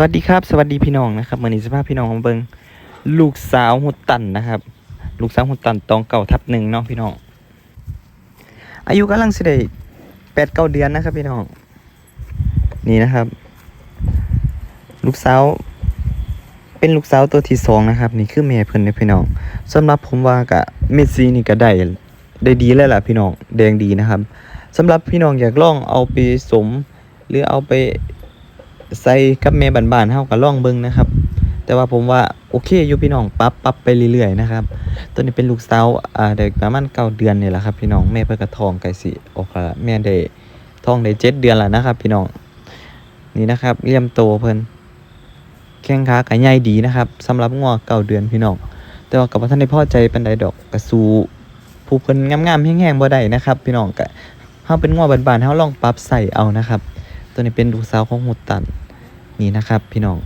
วัสดีครับ สวัสดีพี่น้องนะครับเมื่อนี้สภาพพี่น้องของเบิงลูกสาวหุดตันนะครับ ลูกสาวหุดตันตองเก่าทับหนึ่งเนาะพี่น้องอายุกำลังสิได้แปดเก้าเดือนนะครับ พี่น้องนี่นะครับ ลูกสาวเป็นลูกสาวตัวที่สองนะครับ นี่คือแม่เพิ่นนะพี่น้องสำหรับผมว่ากะเมสซี่นี่ก็ได้ได้ดีแล้วล่ะพี่น้องแดงดีนะครับสำหรับพี่น้องอยากลองเอาไปสม หรือเอาไป ใส่กับแม่บ้านๆเฮาก็ลองเบิ่งนะครับ แต่ว่าผมว่าโอเคอยู่พี่น้องปรับปรับไปเรื่อยๆนะครับตัวนี้เป็นลูกสาวอ่าเด็กประมาณเก้าเดือนนี่แหละครับพี่น้องแม่เพิ่นก็ท้องไก่สิออกล้วแม่ได้ท้องได้เจ็ดเดือนแล้วนะครับ พี่น้องนี่นะครับเลี่ยมโตเพิ่นแข้งขาก็ใหญ่ดีนะครับสำหรับงัวเก้าเดือนพี่น้องแต่ว่าก็บ่ทันได้พอใจปานใดดอกก็สู้ผู้เพิ่นงามๆแห้งๆบ่ได้นะครับ พี่น้องก็เฮาเป็นงัวบานๆเฮาลองปรับใส่เอานะครับ ตัวนี้เป็นลูกสาวของหุดตันนี่นะครับพี่น้อง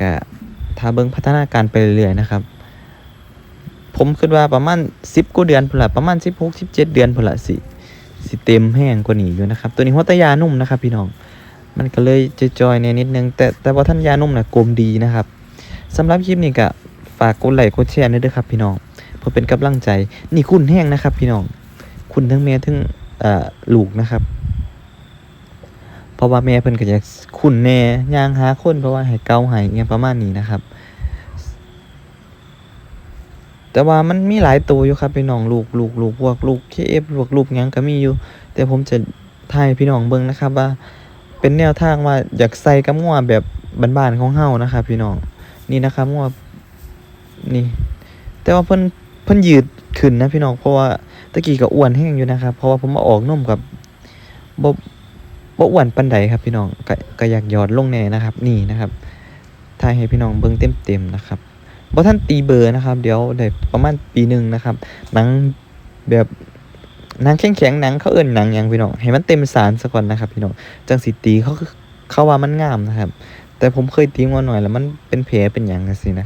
กะถ้าเบิ่งพัฒนาการไปเรื่อยๆนะครับ ผมคิดว่าประมาณ10กว่าเดือนพุ่นละประมาณ16 17เดือนพุ่นละสิสิเต็มแห้งกว่านี้อยู่นะครับ ตัวนี้หัวตะยานุ่มนะครับ พี่น้อง มันก็เลยจอยๆในนิดนึง แต่แต่ว่าท่านยานุ่มนะกลมดีนะครับสำหรับคลิปนี้ก็ฝากกดไลค์กดแชร์ด้วยเด้อครับ พี่น้องเพื่อเป็นกำลังใจ นี่คุณแห้งนะครับ พี่น้อง คุณทั้งแม่ทั้งอ่อลูกนะครับ ราะว่าแม่เพิ่นก็จะคุ้นแน่ย่างหาคนเพราะว่าให้เกาให้เงี้ยประมาณนี้นะครับ แต่ว่ามันมีหลายตัวอยู่ครับพี่น้องลูกลูกลูกพวกลูก KF พวกลูกยังก็มีอยู่ แต่ผมจะถ่ายพี่น้องเบิ่งนะครับ ว่าเป็นแนวทางว่าอยากใส่กับงัวแบบบ้านๆของเฮานะครับพี่น้องนี่นะครับงัวนี่ แต่ว่าเพิ่นเพิ่นยืดขึ้นนะพี่น้องเพราะว่าตะกี้ก็อ้วนแห้งอยู่นะครับ เพราะว่าผมมาออกนมกับบบ อ้วนปานใดครับพี่น้องก็ก็อยากหยอดลงแน่นะครับ นี่นะครับถ่ายให้พี่น้องเบิ่งเต็มๆนะครับบ่ทันตีเบอร์นะครับ เดี๋ยวได้ประมาณปีหนึ่งนะครับหนังแบบหนังแข็งๆหนังเขาเอิ้นหนังหยังพี่น้องให้มันเต็มสารซะก่อนนะครับ พี่น้องจังสิตีเขาเขาว่ามันงามนะครับ แต่ผมเคยตีมาหน่อยแล้วมันเป็นแผลเป็นหยังจังซี่นะ